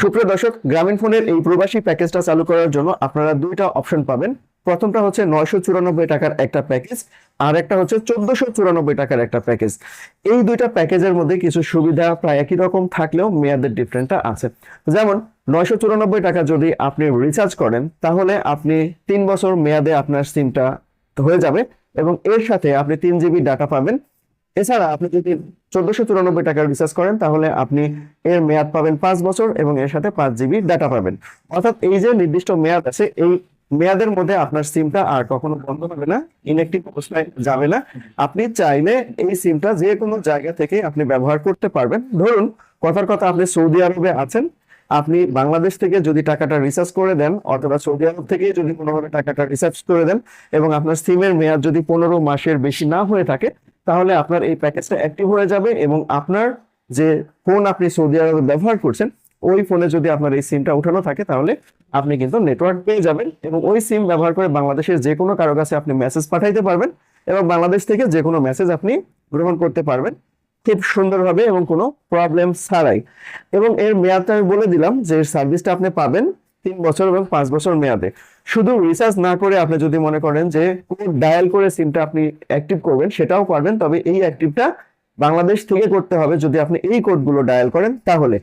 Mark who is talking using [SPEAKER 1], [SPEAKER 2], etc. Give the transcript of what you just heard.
[SPEAKER 1] সুপ্রিয় দর্শক, গ্রামীণ ফোনের এই প্রবাসী প্যাকেজটা চালু করার জন্য আপনারা দুইটা অপশন পাবেন। প্রথমটা হচ্ছে নয়শো চুরানব্বই টাকার একটা প্যাকেজ, আর একটা হচ্ছে চোদ্দশো চুরানব্বই টাকার একটা প্যাকেজ। এই দুইটা প্যাকেজের মধ্যে কিছু সুবিধা প্রায় একই রকম থাকলেও মেয়াদের ডিফারেন্টটা আছে। যেমন, নয়শো চুরানব্বই টাকা যদি আপনি রিচার্জ করেন, তাহলে আপনি তিন বছর মেয়াদে আপনার সিমটা হয়ে যাবে এবং এর সাথে আপনি তিন জিবি ডাটা পাবেন। এছাড়া আপনি যদি চোদ্দশো চুরানব্বই টাকার রিচার্জ করেন, তাহলে আপনি এর মেয়াদ পাবেন পাঁচ বছর এবং এর সাথে পাঁচ জিবি ডাটা পাবেন। অর্থাৎ এই যে নির্দিষ্ট মেয়াদ আছে, এই মেয়াদের মধ্যে আপনার সিমটা আর কখনো বন্ধ হবে না ইনঅ্যাক্টিভ অবস্থায় যাবে না। আপনি চাইলে এই সিমটা যে কোনো জায়গা থেকে আপনি ব্যবহার করতে পারবেন। ধরুন, কথার কথা আপনি সৌদি আরবে আছেন, আপনি বাংলাদেশ থেকে যদি টাকাটা রিচার্জ করে দেন, অথবা সৌদি আরব থেকে যদি কোনোভাবে টাকাটা রিচার্জ করে দেন, এবং আপনার সিমের মেয়াদ যদি পনেরো মাসের বেশি না হয়ে থাকে তাহলে আপনার এই প্যাকেজটা অ্যাক্টিভ হয়ে যাবে এবং আপনার যে ফোন আপনি সৌদি আরবে ব্যবহার করছেন, ওই ফোনে যদি আপনার এই সিমটা উঠানো থাকে, তাহলে আপনি কিন্তু নেটওয়ার্ক পেয়ে যাবেন এবং ওই সিম ব্যবহার করে বাংলাদেশের যে কোনো কারও কাছে আপনি মেসেজ পাঠাইতে পারবেন এবং বাংলাদেশ থেকে যে কোনো মেসেজ আপনি গ্রহণ করতে পারবেন। খুব সুন্দরভাবে এবং কোনো প্রবলেম ছাড়াই। এবং এর মেয়াদটা আমি বলে দিলাম যে সার্ভিসটা আপনি পাবেন তিন বছর এবং পাঁচ বছর মেয়াদে। শুধু রিচার্জ না করে আপনি যদি মনে করেন যে কোড ডায়াল করে সিমটা আপনি অ্যাক্টিভ করবেন, সেটাও পারবেন। তবে এই অ্যাক্টিভটা বাংলাদেশ থেকে করতে হবে। যদি আপনি এই কোডগুলো ডায়াল করেন, তাহলে